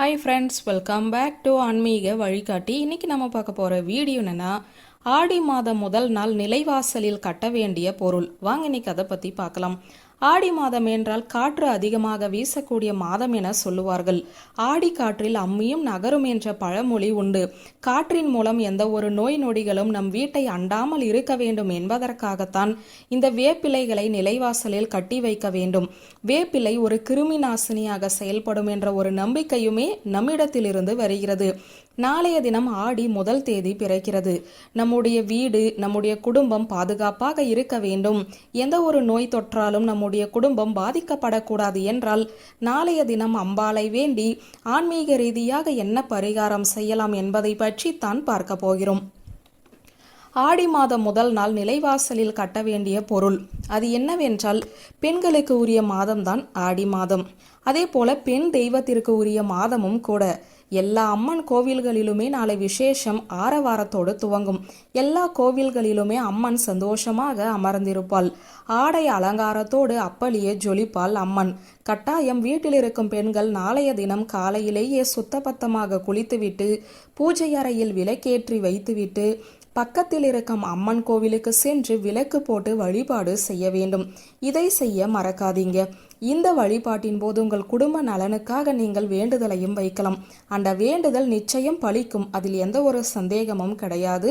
Hi friends welcome back to ஆன்மீக வழிகாட்டி இன்றைக்கி நம்ம பார்க்க போகிற வீடியோ என்னென்னா ஆடி மாதம் முதல் நாள் நிலைவாசலில் கட்ட வேண்டிய பொருள். வாங்க இன்னைக்கு அதை பற்றி பார்க்கலாம். ஆடி மாதம் என்றால் காற்று அதிகமாக வீசக்கூடிய மாதம் என சொல்லுவார்கள். ஆடி காற்றில் அம்மியும் நகரும் என்ற பழமொழி உண்டு. காற்றின் மூலம் எந்த ஒரு நோய் நொடிகளும் நம் வீட்டை அண்டாமல் இருக்க வேண்டும் என்பதற்காகத்தான் இந்த வேப்பிலைகளை நிலைவாசலில் கட்டி வைக்க வேண்டும். வேப்பிலை ஒரு கிருமி நாசினியாக செயல்படும் என்ற ஒரு நம்பிக்கையுமே நம்மிடத்திலிருந்து வருகிறது. நாளைய தினம் ஆடி முதல் தேதி பிறக்கிறது. நம்முடைய வீடு நம்முடைய குடும்பம் பாதுகாப்பாக இருக்க வேண்டும். எந்த ஒரு நோய் தொற்றாலும் நம்முடைய குடும்பம் பாதிக்கப்படக்கூடாது என்றால் நாளைய தினம் அம்பாளை வேண்டி ஆன்மீக ரீதியாக என்ன பரிகாரம் செய்யலாம் என்பதை பற்றி தான் பார்க்க போகிறோம். ஆடி மாதம் முதல் நாள் நிலைவாசலில் கட்ட வேண்டிய பொருள். அது என்னவென்றால் பெண்களுக்கு உரிய மாதம்தான் ஆடி மாதம். அதே போல பெண் தெய்வத்திற்கு உரிய மாதமும் கூட. எல்லா அம்மன் கோவில்களிலுமே நாளை விசேஷம் ஆரவாரத்தோடு துவங்கும். எல்லா கோவில்களிலுமே அம்மன் சந்தோஷமாக அமர்ந்திருப்பாள். ஆடை அலங்காரத்தோடு அப்பளியே ஜொலிப்பாள் அம்மன். கட்டாயம் வீட்டில் இருக்கும் பெண்கள் நாளைய தினம் காலையிலேயே சுத்தபத்தமாக குளித்துவிட்டு பூஜை அறையில் விளக்கேற்றி வைத்துவிட்டு பக்கத்தில் இருக்கும் அம்மன் கோவிலுக்கு சென்று விளக்கு போட்டு வழிபாடு செய்ய வேண்டும். இதை செய்ய மறக்காதீங்க. இந்த வழிபாட்டின் போது உங்கள் குடும்ப நலனுக்காக நீங்கள் வேண்டுதலையும் வைக்கலாம். அந்த வேண்டுதல் நிச்சயம் பலிக்கும் அதில் எந்த ஒரு சந்தேகமும் கிடையாது.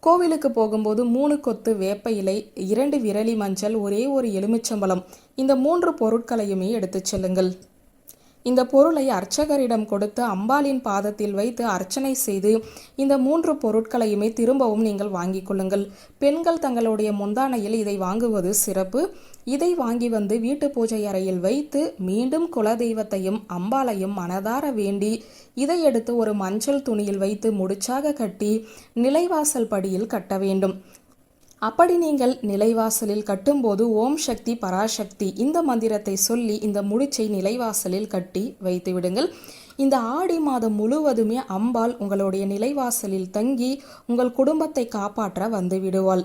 கோவிலுக்கு போகும்போது மூணு கொத்து வேப்ப இலை இரண்டு விரலி மஞ்சள் ஒரே ஒரு எலுமிச்சம்பழம். இந்த மூன்று பொருட்களையுமே எடுத்துச் செல்லுங்கள். இந்த பொருளை அர்ச்சகரிடம் கொடுத்து அம்பாளின் பாதத்தில் வைத்து அர்ச்சனை செய்து இந்த மூன்று பொருட்களையுமே திரும்பவும் நீங்கள் வாங்கிக் கொள்ளுங்கள். பெண்கள் தங்களுடைய முந்தானையில் இதை வாங்குவது சிறப்பு. இதை வாங்கி வந்து வீட்டு பூஜை அறையில் வைத்து மீண்டும் குலதெய்வத்தையும் அம்பாளையும் மனதார வேண்டி இதை எடுத்து ஒரு மஞ்சள் துணியில் வைத்து முடிச்சாக கட்டி நிலைவாசல் படியில் கட்ட வேண்டும். அப்படி நீங்கள் நிலைவாசலில் கட்டும்போது ஓம் சக்தி பராசக்தி இந்த மந்திரத்தை சொல்லி இந்த முடிச்சை நிலைவாசலில் கட்டி வைத்து விடுங்கள். இந்த ஆடி மாதம் முழுவதுமே அம்பாள் உங்களுடைய நிலைவாசலில் தங்கி உங்கள் குடும்பத்தை காப்பாற்ற வந்து விடுவாள்.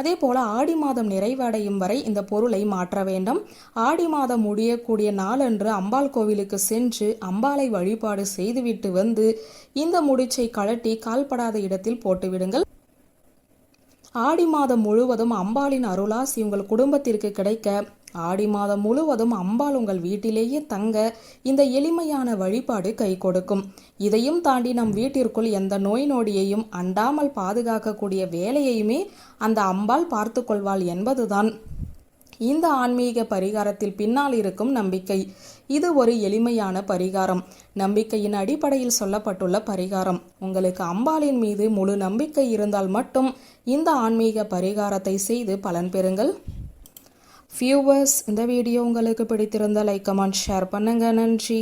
அதே போல ஆடி மாதம் நிறைவடையும் வரை இந்த பொருளை மாற்ற வேண்டும். ஆடி மாதம் முடியக்கூடிய நாளன்று அம்பாள் கோவிலுக்கு சென்று அம்பாளை வழிபாடு செய்துவிட்டு வந்து இந்த முடிச்சை கழட்டி கால்படாத இடத்தில் போட்டுவிடுங்கள். ஆடி மாதம் முழுவதும் அம்பாளின் அருளாசி உங்கள் குடும்பத்திற்கு கிடைக்க ஆடி மாதம் முழுவதும் அம்பாள் உங்கள் வீட்டிலேயே தங்க இந்த எளிமையான வழிபாடு கை கொடுக்கும். இதையும் தாண்டி நம் வீட்டிற்குள் எந்த நோய் நொடியையும் அண்டாமல் பாதுகாக்கக்கூடிய வேலையையுமே அந்த அம்பாள் பார்த்து கொள்வாள் என்பதுதான். இந்த ஆன்மீக பரிகாரத்தில் பின்னால் இருக்கும் நம்பிக்கை. இது ஒரு எளிமையான பரிகாரம். நம்பிக்கையின் அடிப்படையில் சொல்லப்பட்டுள்ள பரிகாரம். உங்களுக்கு அம்பாளின் மீது முழு நம்பிக்கை இருந்தால் மட்டும் இந்த ஆன்மீக பரிகாரத்தை செய்து பலன் பெறுங்கள். வியூவர்ஸ் இந்த வீடியோ உங்களுக்கு பிடித்திருந்தால் லைக் கமெண்ட் ஷேர் பண்ணுங்கள் நன்றி.